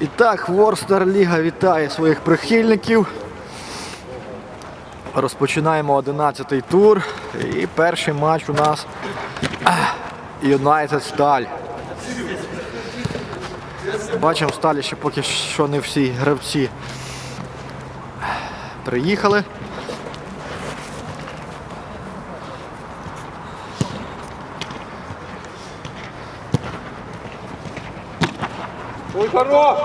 І так, Ворстер Ліга вітає своїх прихильників. Розпочинаємо 11-й тур. І перший матч у нас Юнайтед Сталь. Бачимо, сталі ще поки що не всі гравці приїхали. Ой, хорош!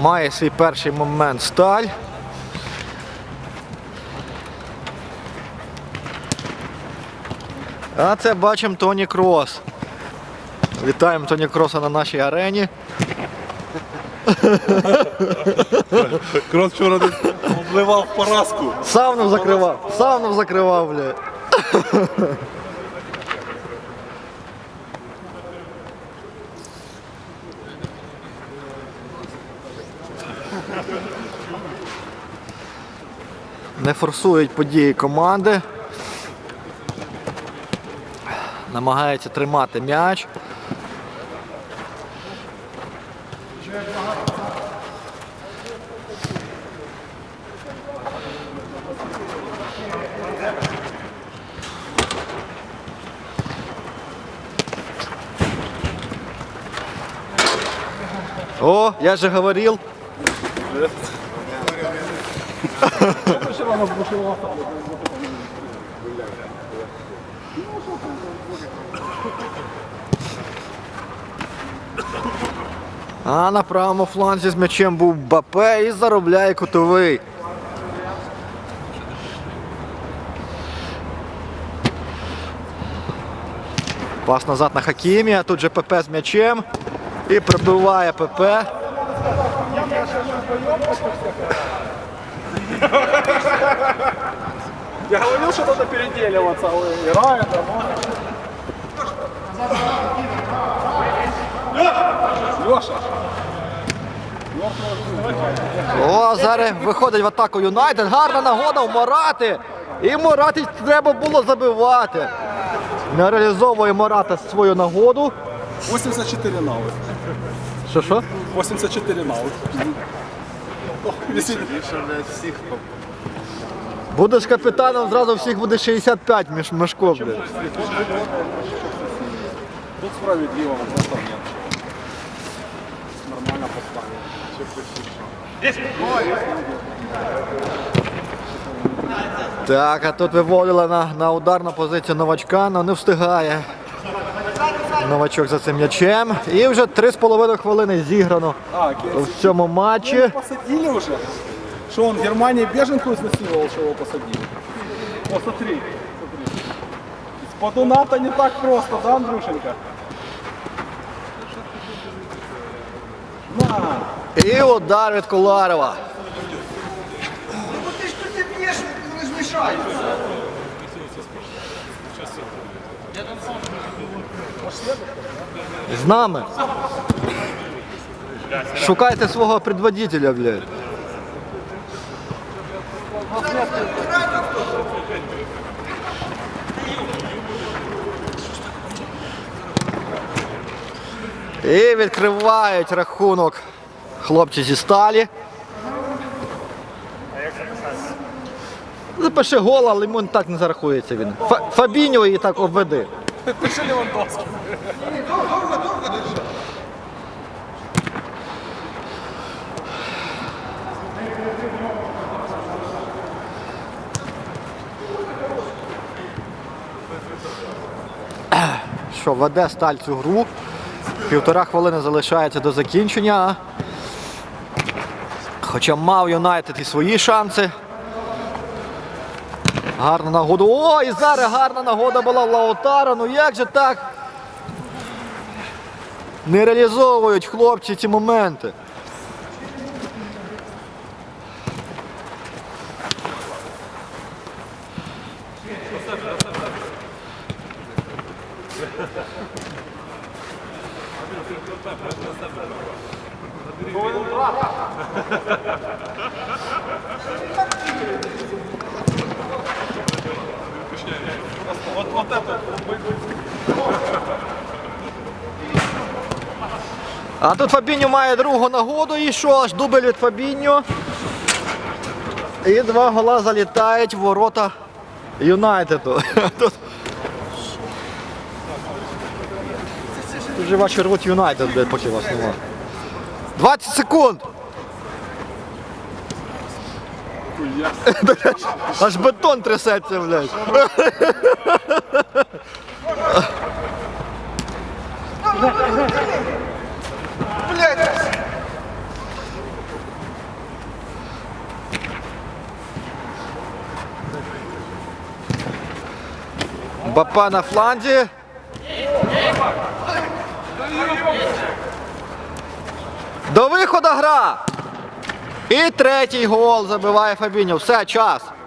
Має свій перший момент сталь. А це бачимо Тоні Крос. Вітаємо Тоні Кроса на нашій арені. Крос вчора обливав поразку. Сауну закривав, сауну закривав, бля. Не форсують події команди. Намагається тримати м'яч. О, я же говорил. А на правому фланзі з м'ячем був Бапе і заробляє кутовий. Пас назад на Хакімі, а тут же ПП з м'ячем. І пробиває ПП. Я говорил, что надо переделиваться. Ой, Играет, Леша, О, зараз виходить в атаку Юнайтед. Гарна нагода у Морати. І Мораті треба було забивати. Не реалізовує Мората свою нагоду. 84 на аут. Що що? 84 на аут. Ох, висить. Будеш капітаном, зразу всіх буде 65 між Мешко. Тут справедливо, просто нет. Нормально поставили. Так, а тут виводила на, на ударну позицію новачка, але не встигає. Новачок за цим м'ячем. І вже 3,5 хвилини зіграно в цьому матчі. посадили уже? Что он в Германии беженку изнасиловал, что его посадили? О, смотри. Из-под Доната не так просто, да, Андрюшенька? На! І удар від Коларова. Ну ти ж тут не п'єш, не змішаєш. З нами. Шукайте свого предводителя, блядь. І відкривають рахунок хлопці зі сталі. Запиши гол, але йому так не зарахується він. Фа- Фабіньо і так обведи. Пиши Левандовский. що веде сталь цю гру. Півтора хвилини залишається до закінчення. Хоча мав Юнайтед і свої шанси. Гарна нагода. О, і зараз гарна нагода була в Лаутаро. Ну як же так? Не реалізовують хлопці ці моменти. А тут Фабіньо має другу нагоду і що аж дубль від Фабіньо. І два гола залітають в ворота Юнайтеду. тут же ваші рвуть Юнайтед, блядь, поки вас нема. 20 секунд! Аж бетон трясеться, блядь. Блядь. Бапа на фланзі. До виходу гра. І третій гол забиває Фабіньо. Все, час.